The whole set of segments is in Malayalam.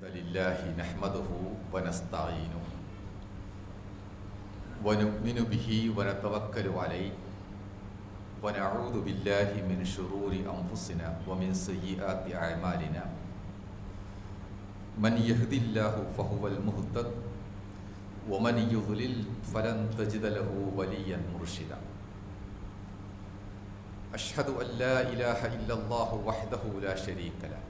الحمد لله نحمده ونستعينه ونؤمن به ونتوكل عليه ونعوذ بالله من شرور أنفسنا ومن سيئات أعمالنا من يهد الله فهو المهتد ومن يضلل فلن تجد له وليا مرشدا أشهد أن لا إله إلا الله وحده لا شريك له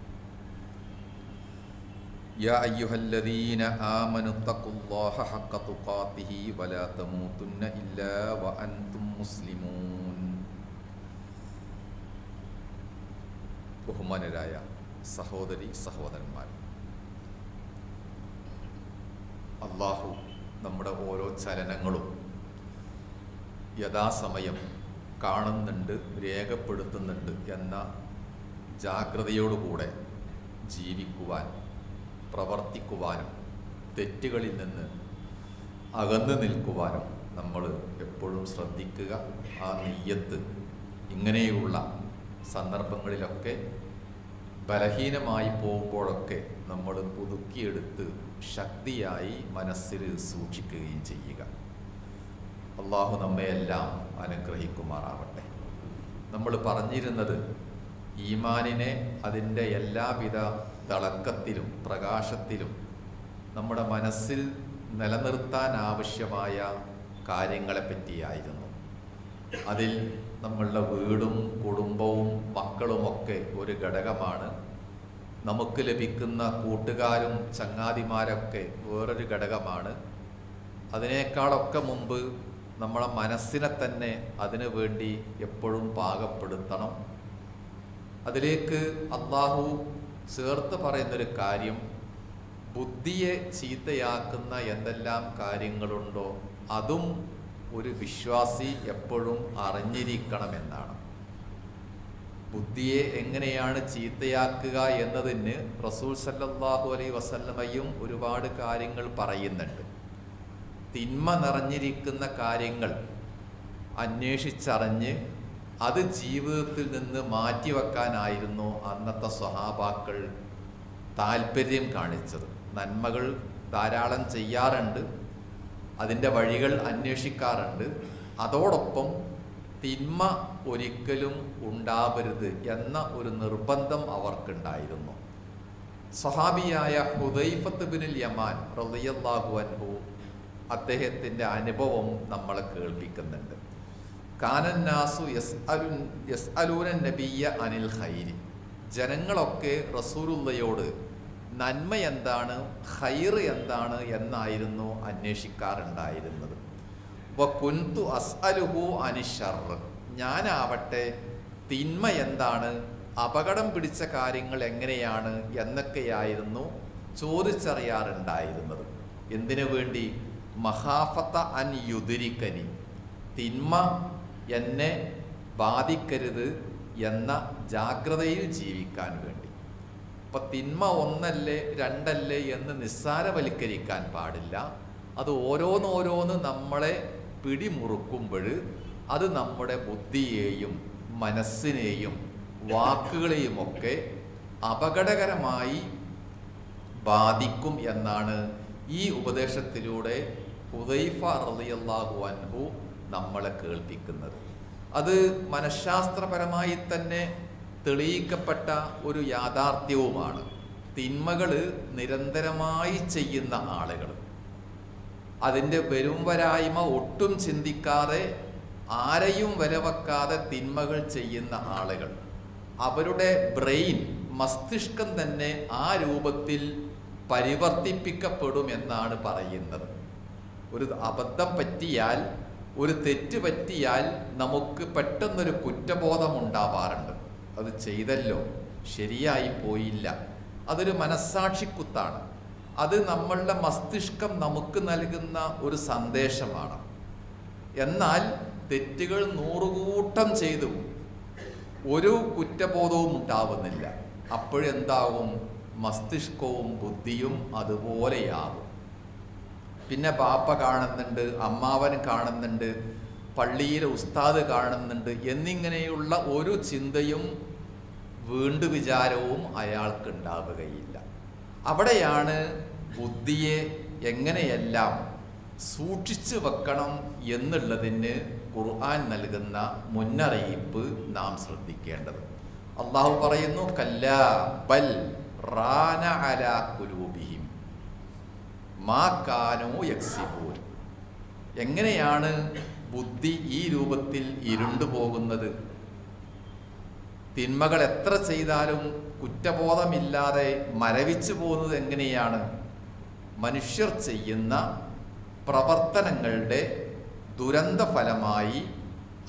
يا أيها الذين آمنوا اتقوا الله حق تقاته ولا تموتن إلا وأنتم مسلمون ബഹുമാനരായ സഹോദരി സഹോദരന്മാർ അള്ളാഹു നമ്മുടെ ഓരോ ചലനങ്ങളും യഥാസമയം കാണുന്നുണ്ട് രേഖപ്പെടുത്തുന്നുണ്ട് എന്ന ജാഗ്രതയോടുകൂടെ ജീവിക്കുവാൻ പ്രവർത്തിക്കുവാനും തെറ്റുകളിൽ നിന്ന് അകന്നു നിൽക്കുവാനും നമ്മൾ എപ്പോഴും ശ്രദ്ധിക്കുക. ആ നെയ്യത്ത് ഇങ്ങനെയുള്ള സന്ദർഭങ്ങളിലൊക്കെ ബലഹീനമായി പോകുമ്പോഴൊക്കെ നമ്മൾ പുതുക്കിയെടുത്ത് ശക്തിയായി മനസ്സിൽ സൂക്ഷിക്കുകയും ചെയ്യുക. അള്ളാഹു നമ്മയെല്ലാം അനുഗ്രഹിക്കുമാറാവട്ടെ. നമ്മൾ പറഞ്ഞിരുന്നത് ഈമാനിനെ അതിന്റെ എല്ലാവിധ തിളക്കത്തിലും പ്രകാശത്തിലും നമ്മുടെ മനസ്സിൽ നിലനിർത്താൻ ആവശ്യമായ കാര്യങ്ങളെ പറ്റിയായിരുന്നു. അതിൽ നമ്മളുടെ വീടും കുടുംബവും മക്കളുമൊക്കെ ഒരു ഘടകമാണ്. നമുക്ക് ലഭിക്കുന്ന കൂട്ടുകാരും ചങ്ങാതിമാരൊക്കെ വേറൊരു ഘടകമാണ്. അതിനേക്കാളൊക്കെ മുമ്പ് നമ്മളെ മനസ്സിനെ തന്നെ അതിനു വേണ്ടി എപ്പോഴും പാകപ്പെടുത്തണം. അതിലേക്ക് അള്ളാഹു ചേർത്ത് പറയുന്നൊരു കാര്യം ബുദ്ധിയെ ചീത്തയാക്കുന്ന എന്തെല്ലാം കാര്യങ്ങളുണ്ടോ അതും ഒരു വിശ്വാസി എപ്പോഴും അറിഞ്ഞിരിക്കണമെന്നാണ്. ബുദ്ധിയെ എങ്ങനെയാണ് ചീത്തയാക്കുക എന്നതിന് റസൂൽ സല്ലാഹു അലൈ വസല്ലമയും ഒരുപാട് കാര്യങ്ങൾ പറയുന്നുണ്ട്. തിന്മ നിറഞ്ഞിരിക്കുന്ന കാര്യങ്ങൾ അന്വേഷിച്ചറിഞ്ഞ് അത് ജീവിതത്തിൽ നിന്ന് മാറ്റിവെക്കാനായിരുന്നു അന്നത്തെ സ്വഹാബാക്കൾ താല്പര്യം കാണിച്ചത്. നന്മകൾ ധാരാളം ചെയ്യാറുണ്ട്. അതിന്റെ വഴികൾ അന്വേഷിക്കാറുണ്ട്. അതോടൊപ്പം തിന്മ ഒരിക്കലും ഉണ്ടാവരുത് എന്ന ഒരു നിർബന്ധം അവർക്കുണ്ടായിരുന്നു. സഹാബിയായ ഹുദൈഫത്ത് ബിനിൽ യമാൻ റളിയല്ലാഹു അൻഹു അദ്ദേഹത്തിന്റെ അനുഭവം നമ്മളെ കേൾപ്പിക്കുന്നുണ്ട്. കാനന്നാസു യസ് അലുൻ യസ് അലൂനൻ നബിയ അനിൽ ഹൈരി ജനങ്ങളൊക്കെ റസൂലുള്ളയോട് നന്മ എന്താണ് ഖൈർ എന്താണ് എന്നായിരുന്നു അന്വേഷിക്കാറുണ്ടായിരുന്നത്. കുന്തു അസ് അലുഹു അനിഷർ ഞാനാവട്ടെ തിന്മ എന്താണ് അപകടം പിടിച്ച കാര്യങ്ങൾ എങ്ങനെയാണ് എന്നൊക്കെയായിരുന്നു ചോദിച്ചറിയാറുണ്ടായിരുന്നത്. എന്തിനു വേണ്ടി? മഹാഫത്ത അൻ യുതിരിക്കനി തിന്മ എന്നെ ബാധിക്കരുത് എന്ന ജാഗ്രതയിൽ ജീവിക്കാൻ വേണ്ടി. അപ്പൊ തിന്മ ഒന്നല്ലേ രണ്ടല്ലേ എന്ന് നിസ്സാരവൽക്കരിക്കാൻ പാടില്ല. അത് ഓരോന്നോരോന്ന് നമ്മളെ പിടിമുറുക്കുമ്പോൾ അത് നമ്മുടെ ബുദ്ധിയെയും മനസ്സിനെയും വാക്കുകളെയുമൊക്കെ അപകടകരമായി ബാധിക്കും എന്നാണ് ഈ ഉപദേശത്തിലൂടെ ഹുദൈഫ റളിയല്ലാഹു അൻഹു നമ്മളെ കേൾപ്പിക്കുന്നത്. അത് മനഃശാസ്ത്രപരമായി തന്നെ തെളിയിക്കപ്പെട്ട ഒരു യാഥാർത്ഥ്യവുമാണ്. തിന്മകൾ നിരന്തരമായി ചെയ്യുന്ന ആളുകൾ അതിന്റെ വരും വരായ്മ ഒട്ടും ചിന്തിക്കാതെ ആരെയും വരവെക്കാതെ തിന്മകൾ ചെയ്യുന്ന ആളുകൾ. അവരുടെ ബ്രെയിൻ മസ്തിഷ്കം തന്നെ ആ രൂപത്തിൽ പരിവർത്തിപ്പിക്കപ്പെടും എന്നാണ് പറയുന്നത്. ഒരു അബദ്ധം പറ്റിയാൽ ഒരു തെറ്റ് പറ്റിയാൽ നമുക്ക് പെട്ടെന്നൊരു കുറ്റബോധം ഉണ്ടാവാറുണ്ട് അത് ചെയ്തല്ലോ ശരിയായി പോയില്ല. അതൊരു മനസ്സാക്ഷിക്കുത്താണ്. അത് നമ്മളുടെ മസ്തിഷ്കം നമുക്ക് നൽകുന്ന ഒരു സന്ദേശമാണ്. എന്നാൽ തെറ്റുകൾ നൂറുകൂട്ടം ചെയ്തു ഒരു കുറ്റബോധവും ഉണ്ടാവുന്നില്ല. അപ്പോഴെന്താവും? മസ്തിഷ്കവും ബുദ്ധിയും അതുപോലെയാകും പിന്നെ ബാപ്പ കാണുന്നുണ്ട് അമ്മാവൻ കാണുന്നുണ്ട് പള്ളിയിലെ ഉസ്താദ് കാണുന്നുണ്ട് എന്നിങ്ങനെയുള്ള ഒരു ചിന്തയും വീണ്ടു വിചാരവും അയാൾക്ക് ഉണ്ടാവുകയില്ല അവിടെയാണ് ബുദ്ധിയെ എങ്ങനെയെല്ലാം സൂക്ഷിച്ചു വെക്കണം എന്നുള്ളതിന് ഖുർആൻ നൽകുന്ന മുന്നറിയിപ്പ് നാം ശ്രദ്ധിക്കേണ്ടത്. അള്ളാഹു പറയുന്നു കല്ല ബൽ റാന അല കുലൂബിഹിം മാ കാനോ എങ്ങനെയാണ് ബുദ്ധി ഈ രൂപത്തിൽ ഇരുണ്ടു പോകുന്നത്? തിന്മകൾ എത്ര ചെയ്താലും കുറ്റബോധമില്ലാതെ മരവിച്ചു പോകുന്നത് എങ്ങനെയാണ്? മനുഷ്യർ ചെയ്യുന്ന പ്രവർത്തനങ്ങളുടെ ദുരന്ത ഫലമായി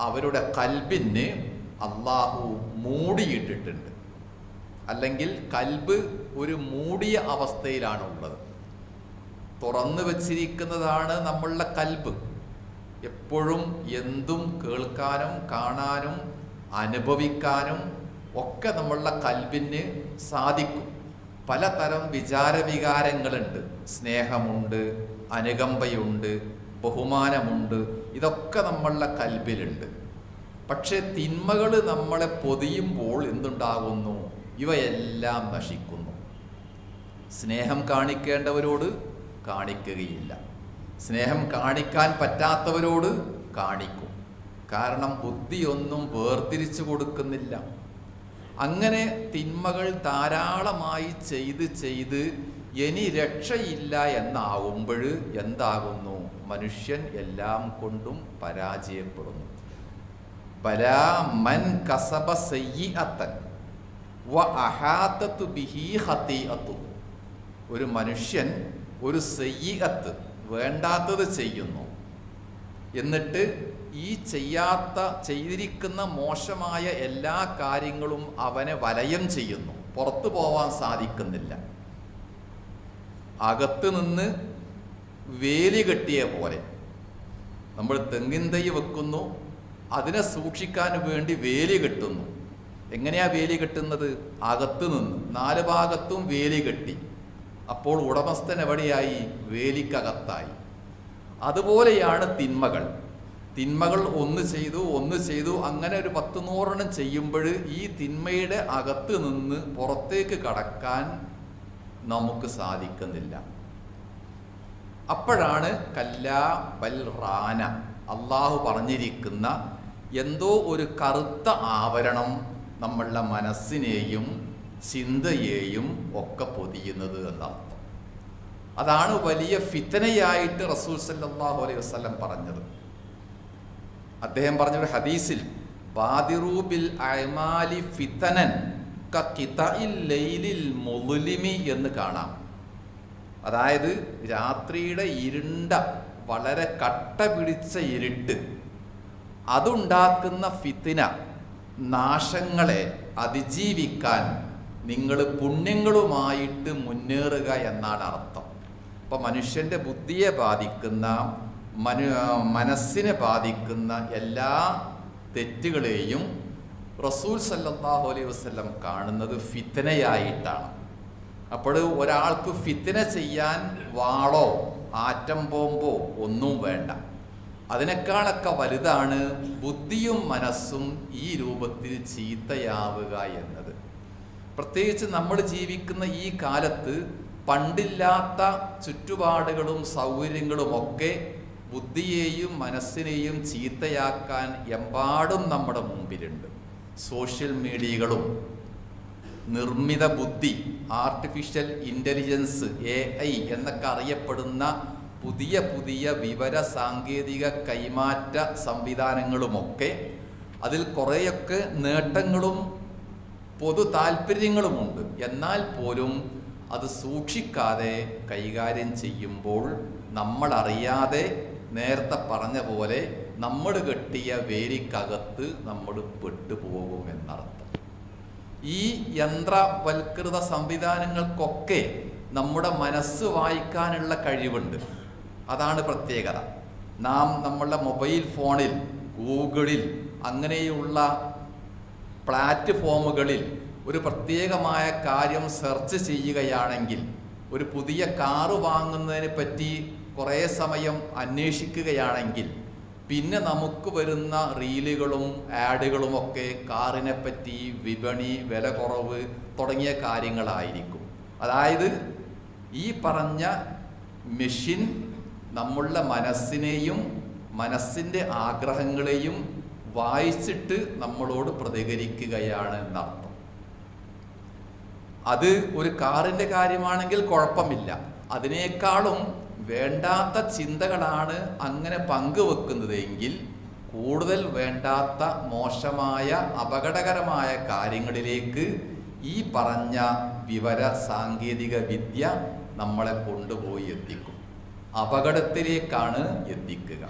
അവരുടെ കൽബിന് അള്ളാഹു മൂടിയിട്ടിട്ടുണ്ട്. അല്ലെങ്കിൽ കൽബ് ഒരു മൂടിയ അവസ്ഥയിലാണ് ഉള്ളത് തുറന്നു വച്ചിരിക്കുന്നതാണ് നമ്മളുടെ കൽബ്. എപ്പോഴും എന്തും കേൾക്കാനും കാണാനും അനുഭവിക്കാനും ഒക്കെ നമ്മളുടെ കൽബിന് സാധിക്കും. പലതരം വിചാരവികാരങ്ങളുണ്ട്. സ്നേഹമുണ്ട് അനുകമ്പയുണ്ട് ബഹുമാനമുണ്ട്. ഇതൊക്കെ നമ്മളുടെ കൽബിലുണ്ട്. പക്ഷെ തിന്മകൾ നമ്മളെ പൊതിയുമ്പോൾ എന്തുണ്ടാകുന്നു? ഇവയെല്ലാം നശിക്കുന്നു. സ്നേഹം കാണിക്കേണ്ടവരോട് കാണിക്കുകയില്ല. സ്നേഹം കാണിക്കാൻ പറ്റാത്തവരോട് കാണിക്കും. കാരണം ബുദ്ധിയൊന്നും വേർതിരിച്ചു കൊടുക്കുന്നില്ല. അങ്ങനെ തിന്മകൾ ധാരാളമായി ചെയ്ത് ചെയ്ത് ഇനി രക്ഷയില്ല എന്നാവുമ്പോൾ എന്താകുന്നു? മനുഷ്യൻ എല്ലാം കൊണ്ടും പരാജയപ്പെടുന്നു. മൻ കസബ വ ബിഹി ഒരു മനുഷ്യൻ ഒരു സയ്യത്ത് വേണ്ടാത്തത് ചെയ്യുന്നു. എന്നിട്ട് ഈ ചെയ്യാത്ത ചെയ്തിരിക്കുന്ന മോശമായ എല്ലാ കാര്യങ്ങളും അവനെ വലയം ചെയ്യുന്നു. പുറത്തു പോവാൻ സാധിക്കുന്നില്ല. അകത്ത് നിന്ന് വേലി കെട്ടിയ പോലെ. നമ്മൾ തെങ്ങിൻ തൈ വെക്കുന്നു. അതിനെ സൂക്ഷിക്കാൻ വേണ്ടി വേലി കെട്ടുന്നു. എങ്ങനെയാ വേലി കെട്ടുന്നത്? അകത്ത് നിന്ന്. നാല് ഭാഗത്തും വേലി കെട്ടി. അപ്പോൾ ഉടമസ്ഥൻ എവിടെയായി വേലിക്കകത്തായി. അതുപോലെയാണ് തിന്മകൾ. തിന്മകൾ ഒന്ന് ചെയ്തു ഒന്ന് ചെയ്തു അങ്ങനെ ഒരു പത്ത് നൂറെണ്ണം ചെയ്യുമ്പോൾ ഈ തിന്മയുടെ അകത്ത് നിന്ന് പുറത്തേക്ക് കടക്കാൻ നമുക്ക് സാധിക്കുന്നില്ല. അപ്പോഴാണ് കല്ലാ ബൽ റാന അള്ളാഹു പറഞ്ഞിരിക്കുന്ന എന്തോ ഒരു കറുത്ത ആവരണം നമ്മളുടെ മനസ്സിനെയും ചിന്തയെയും ഒക്കെ പൊതിയുന്നത് എന്നർത്ഥം അതാണ് വലിയ ഫിത്തനയായിട്ട് റസൂൽ സല്ലല്ലാഹു അലൈഹി വസ്ലം പറഞ്ഞത്. അദ്ദേഹം പറഞ്ഞൊരു ഹദീസിൽ ബാദിറൂബിൽ അയമാലി ഫിത്തനൻ ലൈലിൽ എന്ന് കാണാം. അതായത് രാത്രിയുടെ ഇരുണ്ട വളരെ കട്ട പിടിച്ച ഇരുട്ട് അതുണ്ടാക്കുന്ന ഫിത്തിന നാശങ്ങളെ അതിജീവിക്കാൻ നിങ്ങൾ പുണ്യങ്ങളുമായിട്ട് മുന്നേറുക എന്നാണ് അർത്ഥം. അപ്പോൾ മനുഷ്യന്റെ ബുദ്ധിയെ ബാധിക്കുന്ന മനു മനസ്സിനെ ബാധിക്കുന്ന എല്ലാ തെറ്റുകളെയും റസൂൽ സല്ലാഹു അലൈഹി വസ്ലം കാണുന്നത് ഫിത്തനയായിട്ടാണ് അപ്പോൾ ഒരാൾക്ക് ഫിത്തന ചെയ്യാൻ വാളോ ആറ്റം ബോംബോ ഒന്നും വേണ്ട. അതിനേക്കാളൊക്കെ വലുതാണ് ബുദ്ധിയും മനസ്സും ഈ രൂപത്തിൽ ചീത്തയാവുക എന്നത്. പ്രത്യേകിച്ച് നമ്മൾ ജീവിക്കുന്ന ഈ കാലത്ത് പണ്ടില്ലാത്ത ചുറ്റുപാടുകളും സൗകര്യങ്ങളും ഒക്കെ ബുദ്ധിയെയും മനസ്സിനെയും ചീത്തയാക്കാൻ എമ്പാടും നമ്മുടെ മുമ്പിലുണ്ട്. സോഷ്യൽ മീഡിയകളും നിർമ്മിത ബുദ്ധി ആർട്ടിഫിഷ്യൽ ഇന്റലിജൻസ് എ ഐ എന്നൊക്കെ അറിയപ്പെടുന്ന പുതിയ പുതിയ വിവര സാങ്കേതിക കൈമാറ്റ സംവിധാനങ്ങളുമൊക്കെ അതിൽ കുറേയൊക്കെ നേട്ടങ്ങളും പൊതു താല്പര്യങ്ങളുമുണ്ട്. എന്നാൽ പോലും അത് സൂക്ഷിക്കാതെ കൈകാര്യം ചെയ്യുമ്പോൾ നമ്മൾ അറിയാതെ നേരത്തെ പറഞ്ഞ പോലെ നമ്മൾ കെട്ടിയ വേലിക്കകത്ത് നമ്മൾ പെട്ടുപോകും എന്നർത്ഥം. ഈ യന്ത്രവൽകൃത സംവിധാനങ്ങൾക്കൊക്കെ നമ്മുടെ മനസ്സ് വായിക്കാനുള്ള കഴിവുണ്ട്. അതാണ് പ്രത്യേകത. നാം നമ്മളുടെ മൊബൈൽ ഫോണിൽ ഗൂഗിളിൽ അങ്ങനെയുള്ള പ്ലാറ്റ്ഫോമുകളിൽ ഒരു പ്രത്യേകമായ കാര്യം സെർച്ച് ചെയ്യുകയാണെങ്കിൽ ഒരു പുതിയ കാറ് വാങ്ങുന്നതിനെ പറ്റി കുറേ സമയം അന്വേഷിക്കുകയാണെങ്കിൽ പിന്നെ നമുക്ക് വരുന്ന റീലുകളും ആഡുകളും ഒക്കെ കാറിനെ പറ്റി വിപണി വില കുറവ് തുടങ്ങിയ കാര്യങ്ങളായിരിക്കും. അതായത് ഈ പറഞ്ഞ മെഷീൻ നമ്മളുടെ മനസ്സിനെയും മനസ്സിന്റെ ആഗ്രഹങ്ങളെയും വായിച്ചിട്ട് നമ്മളോട് പ്രതികരിക്കുകയാണ് എന്നർത്ഥം. അത് ഒരു കാറിന്റെ കാര്യമാണെങ്കിൽ കുഴപ്പമില്ല. അതിനേക്കാളും വേണ്ടാത്ത ചിന്തകളാണ് അങ്ങനെ പങ്കുവെക്കുന്നതെങ്കിൽ കൂടുതൽ വേണ്ടാത്ത മോശമായ അപകടകരമായ കാര്യങ്ങളിലേക്ക് ഈ പറഞ്ഞ വിവര സാങ്കേതിക വിദ്യ നമ്മളെ കൊണ്ടുപോയി എത്തിക്കും. അപകടത്തിലേക്കാണ് എത്തിക്കുക.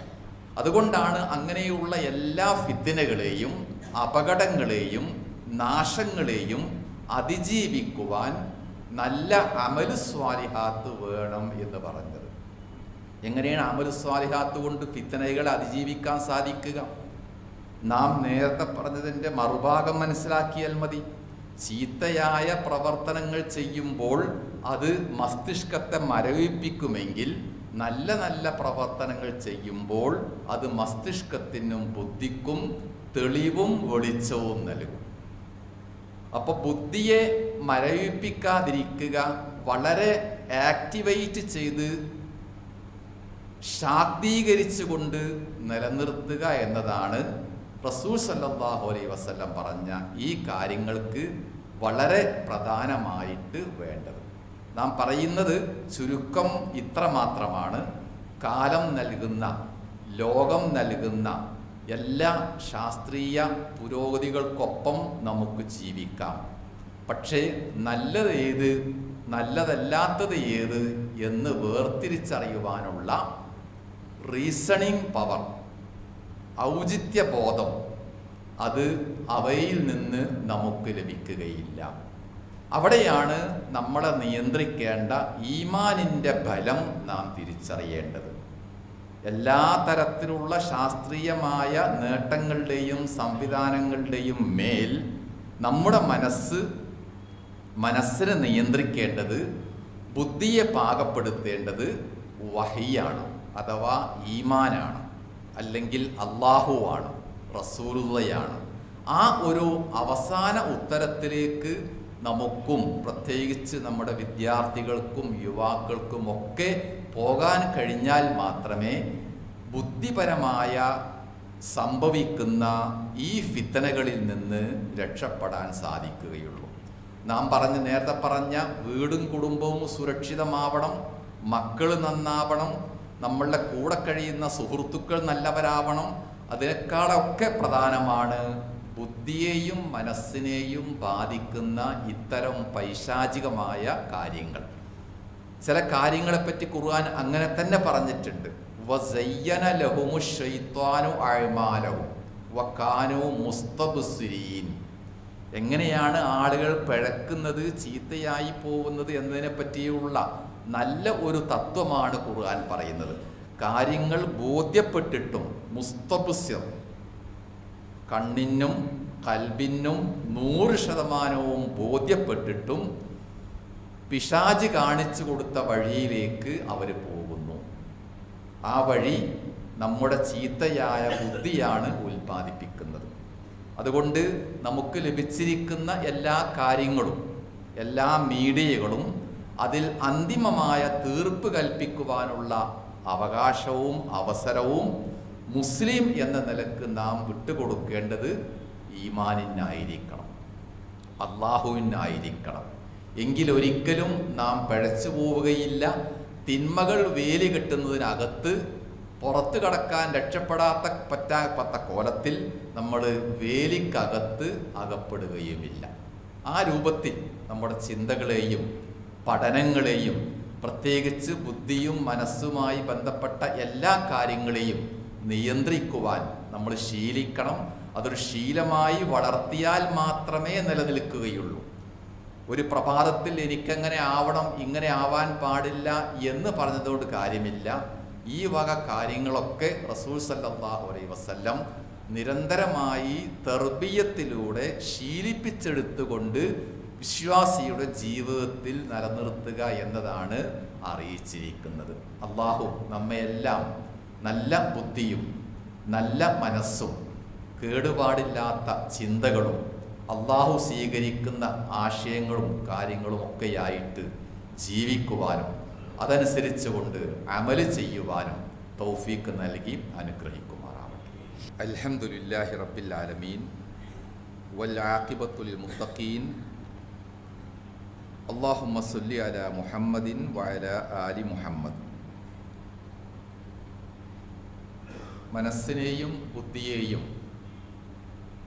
അതുകൊണ്ടാണ് അങ്ങനെയുള്ള എല്ലാ ഫിത്തിനകളെയും അപകടങ്ങളെയും നാശങ്ങളെയും അതിജീവിക്കുവാൻ നല്ല അമലു സ്വാലിഹാത്ത് വേണം എന്ന് പറഞ്ഞത്. എങ്ങനെയാണ് അമലു സ്വാലിഹാത്ത് കൊണ്ട് ഫിത്തനകളെ അതിജീവിക്കാൻ സാധിക്കുക? നാം നേരത്തെ പറഞ്ഞതിന്റെ മറുഭാഗം മനസ്സിലാക്കിയാൽ മതി. ചീത്തയായ പ്രവർത്തനങ്ങൾ ചെയ്യുമ്പോൾ അത് മസ്തിഷ്കത്തെ മരവിപ്പിക്കുമെങ്കിൽ നല്ല നല്ല പ്രവർത്തനങ്ങൾ ചെയ്യുമ്പോൾ അത് മസ്തിഷ്കത്തിനും ബുദ്ധിക്കും തെളിവും വെളിച്ചവും നൽകും. അപ്പോൾ ബുദ്ധിയെ മരവിപ്പിക്കാതിരിക്കുക വളരെ ആക്ടിവേറ്റ് ചെയ്ത് ശാക്തീകരിച്ചുകൊണ്ട് നിലനിർത്തുക എന്നതാണ് റസൂൽ സല്ലാഹു അലൈ വസല്ലം പറഞ്ഞ ഈ കാര്യങ്ങൾക്ക് വളരെ പ്രധാനമായിട്ട് വേണ്ടത്. നാം പറയുന്നത് ചുരുക്കം ഇത്ര മാത്രമാണ്. കാലം നൽകുന്ന ലോകം നൽകുന്ന എല്ലാ ശാസ്ത്രീയ പുരോഗതികൾക്കൊപ്പം നമുക്ക് ജീവിക്കാം. പക്ഷേ നല്ലത് ഏത് നല്ലതല്ലാത്തത് ഏത് എന്ന് വേർതിരിച്ചറിയുവാനുള്ള റീസണിങ് പവർ ഔചിത്യബോധം അത് അവയിൽ നിന്ന് നമുക്ക് ലഭിക്കുകയില്ല. അവിടെയാണ് നമ്മളെ നിയന്ത്രിക്കേണ്ട ഈമാനിന്റെ ഫലം നാം തിരിച്ചറിയേണ്ടത്. എല്ലാ തരത്തിലുള്ള ശാസ്ത്രീയമായ നേട്ടങ്ങളുടെയും സംവിധാനങ്ങളുടെയും മേൽ നമ്മുടെ മനസ്സ് മനസ്സിനെ നിയന്ത്രിക്കേണ്ടത് ബുദ്ധിയെ പാകപ്പെടുത്തേണ്ടത് വഹിയാണ് അഥവാ ഈമാനാണ് അല്ലെങ്കിൽ അള്ളാഹുവാണ് റസൂലുള്ളയാണ്. ആ ഒരു അവസാന ഉത്തരത്തിലേക്ക് നമുക്കും പ്രത്യേകിച്ച് നമ്മുടെ വിദ്യാർത്ഥികൾക്കും യുവാക്കൾക്കും ഒക്കെ പോകാൻ കഴിഞ്ഞാൽ മാത്രമേ ബുദ്ധിപരമായ സംഭവിക്കുന്ന ഈ ഫിത്തനകളിൽ നിന്ന് രക്ഷപ്പെടാൻ സാധിക്കുകയുള്ളൂ. നാം പറഞ്ഞ് നേരത്തെ പറഞ്ഞ വീടും കുടുംബവും സുരക്ഷിതമാവണം മക്കൾ നന്നാവണം നമ്മളുടെ കൂടെ കഴിയുന്ന സുഹൃത്തുക്കൾ നല്ലവരാവണം അതിനേക്കാളൊക്കെ പ്രധാനമാണ് ബുദ്ധിയെയും മനസ്സിനെയും ബാധിക്കുന്ന ഇത്തരം പൈശാചികമായ കാര്യങ്ങൾ. ചില കാര്യങ്ങളെപ്പറ്റി ഖുർആൻ അങ്ങനെ തന്നെ പറഞ്ഞിട്ടുണ്ട്. വസയ്യന എങ്ങനെയാണ് ആളുകൾ പിഴക്കുന്നത് ചീത്തയായി പോകുന്നത് എന്നതിനെ പറ്റിയുള്ള നല്ല ഒരു തത്വമാണ് ഖുർആൻ പറയുന്നത്. കാര്യങ്ങൾ ബോധ്യപ്പെട്ടിട്ടും മുസ്തബുസ്യം കണ്ണിനും കൽബിനും നൂറ് ശതമാനവും ബോധ്യപ്പെട്ടിട്ടും പിശാജ് കാണിച്ചു കൊടുത്ത വഴിയിലേക്ക് അവർ പോകുന്നു. ആ വഴി നമ്മുടെ ചീത്തയായ ബുദ്ധിയാണ് ഉൽപ്പാദിപ്പിക്കുന്നത്. അതുകൊണ്ട് നമുക്ക് ലഭിച്ചിരിക്കുന്ന എല്ലാ കാര്യങ്ങളും എല്ലാ മീഡിയകളും അതിൽ അന്തിമമായ തീർപ്പ് കൽപ്പിക്കുവാനുള്ള അവകാശവും അവസരവും മുസ്ലിം എന്ന നിലയ്ക്ക് നാം വിട്ടുകൊടുക്കേണ്ടത് ഈമാനിനായിരിക്കണം. അള്ളാഹുവിനായിരിക്കണം. എങ്കിലൊരിക്കലും നാം പഴച്ചു പോവുകയില്ല. തിന്മകൾ വേലി കെട്ടുന്നതിനകത്ത് പുറത്തു കടക്കാൻ രക്ഷപ്പെടാത്ത പറ്റാത്ത കോലത്തിൽ നമ്മൾ വേലിക്കകത്ത് അകപ്പെടുകയുമില്ല. ആ രൂപത്തിൽ നമ്മുടെ ചിന്തകളെയും പഠനങ്ങളെയും പ്രത്യേകിച്ച് ബുദ്ധിയും മനസ്സുമായി ബന്ധപ്പെട്ട എല്ലാ കാര്യങ്ങളെയും നിയന്ത്രിക്കുവാൻ നമ്മൾ ശീലിക്കണം. അതൊരു ശീലമായി വളർത്തിയാൽ മാത്രമേ നിലനിൽക്കുകയുള്ളൂ. ഒരു പ്രഭാതത്തിൽ എനിക്കങ്ങനെ ആവണം ഇങ്ങനെ ആവാൻ പാടില്ല എന്ന് പറഞ്ഞതുകൊണ്ട് കാര്യമില്ല. ഈ വക കാര്യങ്ങളൊക്കെ റസൂൽ സല്ലാഹു അലൈ വസ്ല്ലം നിരന്തരമായി തെർബീയത്തിലൂടെ ശീലിപ്പിച്ചെടുത്തുകൊണ്ട് വിശ്വാസിയുടെ ജീവിതത്തിൽ നിലനിർത്തുക എന്നതാണ് അറിയിച്ചിരിക്കുന്നത്. അള്ളാഹു നമ്മയെല്ലാം നല്ല ബുദ്ധിയും നല്ല മനസ്സും കേടുപാടില്ലാത്ത ചിന്തകളും അള്ളാഹു സ്വീകരിക്കുന്ന ആശയങ്ങളും കാര്യങ്ങളും ഒക്കെയായിട്ട് ജീവിക്കുവാനും അതനുസരിച്ച് കൊണ്ട് അമൽ ചെയ്യുവാനും തൗഫീക്ക് നൽകി അനുഗ്രഹിക്കുമാറാവട്ടെ. അൽഹംദുലില്ലാഹി റബ്ബിൽ ആലമീൻ. വൽ മുത്തഖീൻ. അള്ളാഹു സല്ലി അല മുഹമ്മദിൻ വഅല ആലി മുഹമ്മദ്. മനസ്സിനെയും ബുദ്ധിയെയും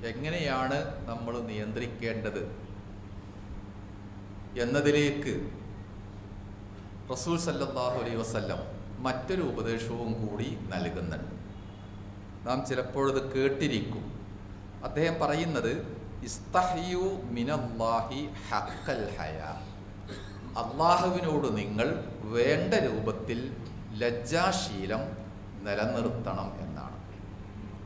എങ്ങനെയാണ് നമ്മൾ നിയന്ത്രിക്കേണ്ടത്? എന്നതിലേക്ക് റസൂൽ സല്ലാഹു അലൈ വസ്ല്ലം മറ്റൊരു ഉപദേശവും കൂടി നൽകുന്നുണ്ട്. നാം ചിലപ്പോഴത് കേട്ടിരിക്കും. അദ്ദേഹം പറയുന്നത് മിനല്ലാഹി അള്ളാഹുവിനോട് നിങ്ങൾ വേണ്ട രൂപത്തിൽ ലജ്ജാശീലം നിലനിർത്തണം എന്നാണ്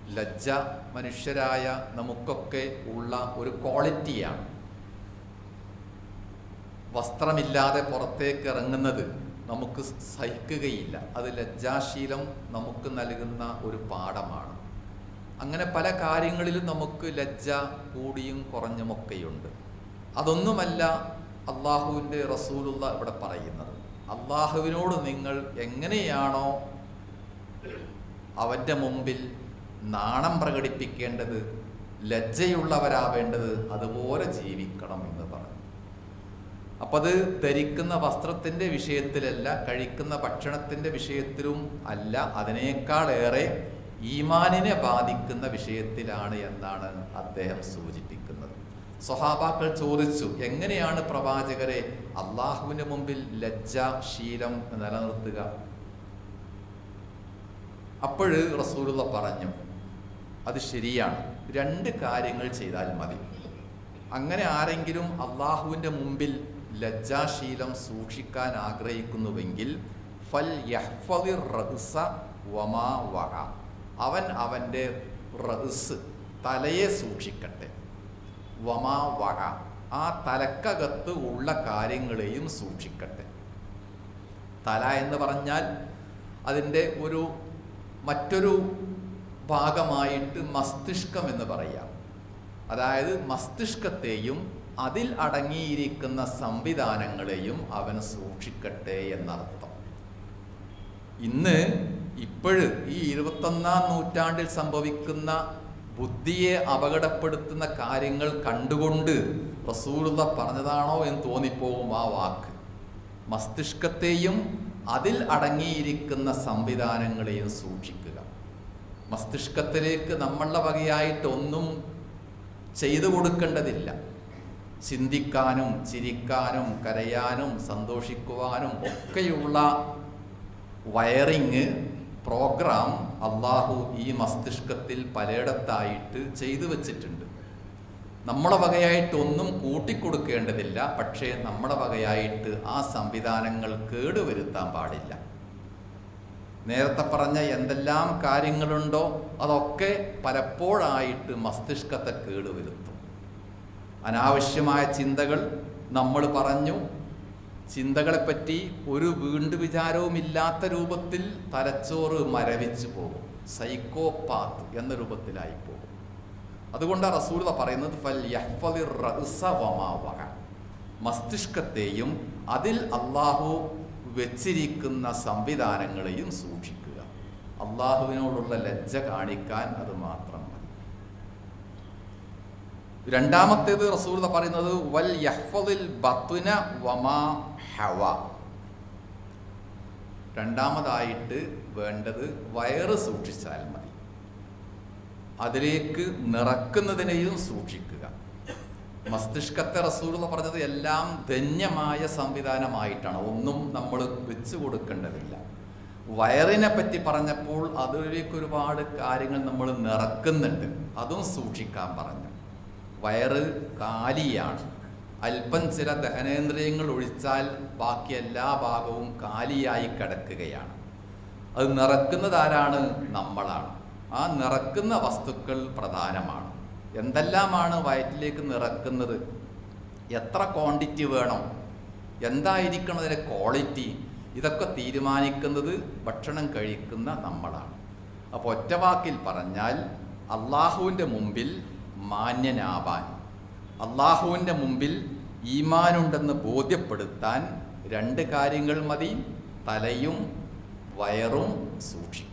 ലജ്ജ മനുഷ്യരായ നമുക്കൊക്കെ ഉള്ള ഒരു ക്വാളിറ്റിയാണ്. വസ്ത്രമില്ലാതെ പുറത്തേക്ക് ഇറങ്ങുന്നത് നമുക്ക് സഹിക്കുകയില്ല. അത് ലജ്ജാശീലം നമുക്ക് നൽകുന്ന ഒരു പാഠമാണ്. അങ്ങനെ പല കാര്യങ്ങളിലും നമുക്ക് ലജ്ജ കൂടിയും കുറഞ്ഞുമൊക്കെയുണ്ട്. അതൊന്നുമല്ല അള്ളാഹുവിന്റെ റസൂലുള്ള ഇവിടെ പറയുന്നത്. അള്ളാഹുവിനോട് നിങ്ങൾ എങ്ങനെയാണോ അവന്റെ മുമ്പിൽ നാണം പ്രകടിപ്പിക്കേണ്ടത് ലജ്ജയുള്ളവരാവേണ്ടത് അതുപോലെ ജീവിക്കണം എന്ന് പറഞ്ഞു. അപ്പം അത് ധരിക്കുന്ന വസ്ത്രത്തിന്റെ വിഷയത്തിലല്ല കഴിക്കുന്ന ഭക്ഷണത്തിന്റെ വിഷയത്തിലും അല്ല അതിനേക്കാളേറെ ഈമാനിനെ ബാധിക്കുന്ന വിഷയത്തിലാണ് എന്നാണ് അദ്ദേഹം സൂചിപ്പിക്കുന്നത്. സ്വഹാബാക്കൾ ചോദിച്ചു എങ്ങനെയാണ് പ്രവാചകരെ അള്ളാഹുവിന് മുമ്പിൽ ലജ്ജ ശീലം നിലനിർത്തുക? അപ്പോൾ റസൂലുള്ള പറഞ്ഞു അത് ശരിയാണ്. രണ്ട് കാര്യങ്ങൾ ചെയ്താൽ മതി. അങ്ങനെ ആരെങ്കിലും അള്ളാഹുവിന്റെ മുമ്പിൽ ലജ്ജാശീലം സൂക്ഷിക്കാൻ ആഗ്രഹിക്കുന്നുവെങ്കിൽ ഫൽ റഹ്സ വമാ വഹ അവൻ അവന്റെ റഹ്സ് തലയെ സൂക്ഷിക്കട്ടെ. വമാ വഹ ആ തലക്കകത്ത് ഉള്ള കാര്യങ്ങളെയും സൂക്ഷിക്കട്ടെ. തല എന്ന് പറഞ്ഞാൽ അതിന്റെ ഒരു മറ്റൊരു ഭാഗമായിട്ട് മസ്തിഷ്കം എന്ന് പറയാം. അതായത് മസ്തിഷ്കത്തെയും അതിൽ അടങ്ങിയിരിക്കുന്ന സംവിധാനങ്ങളെയും അവൻ സൂക്ഷിക്കട്ടെ എന്നർത്ഥം. ഇന്ന് ഇപ്പോഴ് ഈ ഇരുപത്തൊന്നാം നൂറ്റാണ്ടിൽ സംഭവിക്കുന്ന ബുദ്ധിയെ അപകടപ്പെടുത്തുന്ന കാര്യങ്ങൾ കണ്ടുകൊണ്ട് റസൂലുള്ള പറഞ്ഞതാണോ എന്ന് തോന്നിപ്പോകും ആ വാക്ക്. മസ്തിഷ്കത്തെയും അതിൽ അടങ്ങിയിരിക്കുന്ന സംവിധാനങ്ങളെയും സൂക്ഷിക്കുക. മസ്തിഷ്കത്തിലേക്ക് നമ്മളുടെ വകയായിട്ടൊന്നും ചെയ്തു കൊടുക്കേണ്ടതില്ല. ചിന്തിക്കാനും ചിരിക്കാനും കരയാനും സന്തോഷിക്കുവാനും ഒക്കെയുള്ള വയറിങ് പ്രോഗ്രാം അള്ളാഹു ഈ മസ്തിഷ്കത്തിൽ പലയിടത്തായിട്ട് ചെയ്തു വച്ചിട്ടുണ്ട്. നമ്മളെ വകയായിട്ടൊന്നും കൂട്ടിക്കൊടുക്കേണ്ടതില്ല പക്ഷേ നമ്മളെ വകയായിട്ട് ആ സംവിധാനങ്ങൾ കേടുവരുത്താൻ പാടില്ല. നേരത്തെ പറഞ്ഞ എന്തെല്ലാം കാര്യങ്ങളുണ്ടോ അതൊക്കെ പലപ്പോഴായിട്ട് മസ്തിഷ്കത്തെ കേടുവരുത്തും. അനാവശ്യമായ ചിന്തകൾ നമ്മൾ പറഞ്ഞു ചിന്തകളെപ്പറ്റി ഒരു വീണ്ടു വിചാരവുമില്ലാത്ത രൂപത്തിൽ തലച്ചോറ് മരവിച്ചു പോകും. സൈക്കോപാത്ത് എന്ന രൂപത്തിലായി പോകും. അതുകൊണ്ടാണ് റസൂല പറയുന്നത് ഫൽ മസ്തിഷ്കത്തെയും അതിൽ അള്ളാഹു വെച്ചിരിക്കുന്ന സംവിധാനങ്ങളെയും സൂക്ഷിക്കുക. അള്ളാഹുവിനോടുള്ള ലജ്ജ കാണിക്കാൻ അത് മാത്രം മതി. രണ്ടാമത്തേത് റസൂൽ പറയുന്നത് വൽ യഹ്ഫദിൽ ബത്ന വമാ ഹവ. രണ്ടാമതായിട്ട് വേണ്ടത് വയറ് സൂക്ഷിച്ചാൽ മതി. അതിലേക്ക് നിറക്കുന്നതിനെയും സൂക്ഷിക്കുക. മസ്തിഷ്കത്തെ റസൂൽ പറഞ്ഞത് എല്ലാം ധന്യമായ സംവിധാനമായിട്ടാണ്. ഒന്നും നമ്മൾ വെച്ചു കൊടുക്കേണ്ടതില്ല. വയറിനെ പറ്റി പറഞ്ഞപ്പോൾ അതിലേക്ക് ഒരുപാട് കാര്യങ്ങൾ നമ്മൾ നിറക്കുന്നുണ്ട്. അതും സൂക്ഷിക്കാൻ പറഞ്ഞു. വയറ് കാലിയാണ്. അല്പം ചില ദഹനേന്ദ്രിയങ്ങൾ ഒഴിച്ചാൽ ബാക്കി എല്ലാ ഭാഗവും കാലിയായി കിടക്കുകയാണ്. അത് നിറക്കുന്നത് ആരാണ്? നമ്മളാണ്. ആ നിറക്കുന്ന വസ്തുക്കൾ പ്രധാനമാണ്. എന്തെല്ലാമാണ് വയറ്റിലേക്ക് നിറക്കുന്നത്? എത്ര ക്വാണ്ടിറ്റി വേണം? എന്തായിരിക്കണം അതിന്റെ ക്വാളിറ്റി ഇതൊക്കെ തീരുമാനിക്കുന്നത് ഭക്ഷണം കഴിക്കുന്ന നമ്മളാണ്. അപ്പോൾ ഒറ്റവാക്കിൽ പറഞ്ഞാൽ അള്ളാഹുവിന്റെ മുമ്പിൽ മാന്യനാവാൻ അള്ളാഹുവിന്റെ മുമ്പിൽ ഈമാനുണ്ടെന്ന് ബോധ്യപ്പെടുത്താൻ രണ്ട് കാര്യങ്ങൾ മതി. തലയും വയറും സൂക്ഷിക്കുക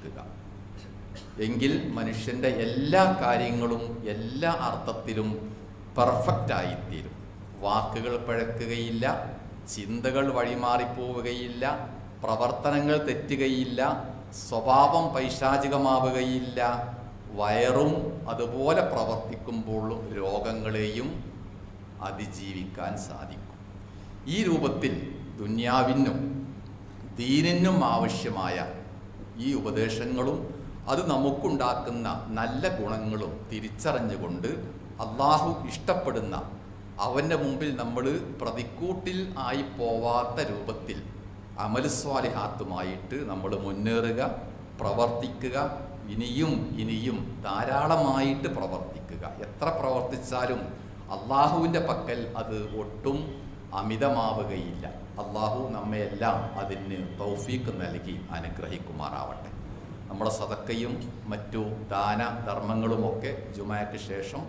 എങ്കിൽ മനുഷ്യന്റെ എല്ലാ കാര്യങ്ങളും എല്ലാ അർത്ഥത്തിലും പെർഫെക്റ്റ് ആയിത്തീരും. വാക്കുകൾ പഴക്കുകയില്ല ചിന്തകൾ വഴിമാറിപ്പോവുകയില്ല പ്രവർത്തനങ്ങൾ തെറ്റുകയില്ല സ്വഭാവം പൈശാചികമാവുകയില്ല വയറും അതുപോലെ പ്രവർത്തിക്കുമ്പോൾ രോഗങ്ങളെയും അതിജീവിക്കാൻ സാധിക്കും. ഈ രൂപത്തിൽ ദുന്യാവിനും ദീനിനും ആവശ്യമായ ഈ ഉപദേശങ്ങളും അത് നമുക്കുണ്ടാക്കുന്ന നല്ല ഗുണങ്ങളും തിരിച്ചറിഞ്ഞുകൊണ്ട് അള്ളാഹു ഇഷ്ടപ്പെടുന്ന അവന്റെ മുമ്പിൽ നമ്മൾ പ്രതിക്കൂട്ടിൽ ആയി പോവാത്ത രൂപത്തിൽ അമലുസ്വാലിഹാത്തുമായിട്ട് നമ്മൾ മുന്നേറുക പ്രവർത്തിക്കുക ഇനിയും ഇനിയും ധാരാളമായിട്ട് പ്രവർത്തിക്കുക. എത്ര പ്രവർത്തിച്ചാലും അള്ളാഹുവിന്റെ പക്കൽ അത് ഒട്ടും അമിതമാവുകയില്ല. അള്ളാഹു നമ്മയെല്ലാം അതിന് തൗഫീക്ക് നൽകി അനുഗ്രഹിക്കുമാറാവട്ടെ. നമ്മുടെ സതക്കയും മറ്റു ദാന ധർമ്മങ്ങളുമൊക്കെ ജുമാക്ക് ശേഷം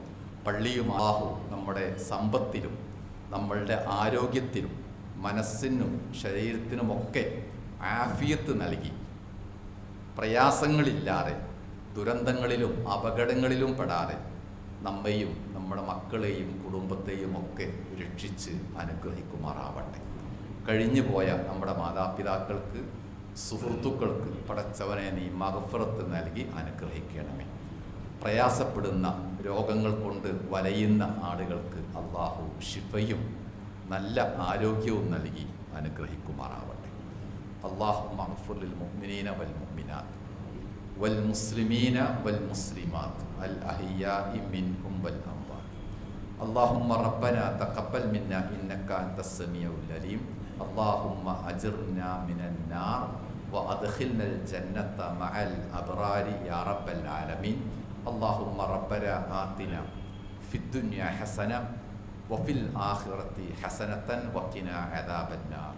പള്ളിയും അള്ളാഹു നമ്മുടെ സമ്പത്തിലും നമ്മളുടെ ആരോഗ്യത്തിലും മനസ്സിനും ശരീരത്തിനുമൊക്കെ ആഫിയത്ത് നൽകി. പ്രയാസങ്ങളില്ലാതെ ദുരന്തങ്ങളിലും അപകടങ്ങളിലും പെടാതെ നമ്മയും നമ്മുടെ മക്കളെയും കുടുംബത്തെയും ഒക്കെ രക്ഷിച്ച് അനുഗ്രഹിക്കുമാറാവട്ടെ. കഴിഞ്ഞു പോയ നമ്മുടെ മാതാപിതാക്കൾക്ക് സുഹൃത്തുക്കൾക്ക് പടച്ചവനെ നീ മകഫറത്ത് നൽകി അനുഗ്രഹിക്കണമേ പ്രയാസപ്പെടുന്ന രോഗങ്ങൾ കൊണ്ട് വലയുന്ന ആളുകൾക്ക് അള്ളാഹു ഷിഫയും നല്ല ആരോഗ്യവും നൽകി അനുഗ്രഹിക്കുമാറാവട്ടെ അള്ളാഹു മഹഫുലിൽ മുഅ്മിനീന വൽ മുഅ്മിനാത്ത് വൽ മുസ്ലിമീന വൽ മുസ്ലിമാത്ത് അൽ അഹിയാഇ മിൻഹും വൽ അംവാത്ത് اللهم ربنا تقبل منا إنك أنت السميع العليم اللهم أجرنا من النار وأدخلنا الجنة مع الأبرار يا رب العالمين اللهم ربنا آتنا في الدنيا حسنة وفي الآخرة حسنة وقنا عذاب النار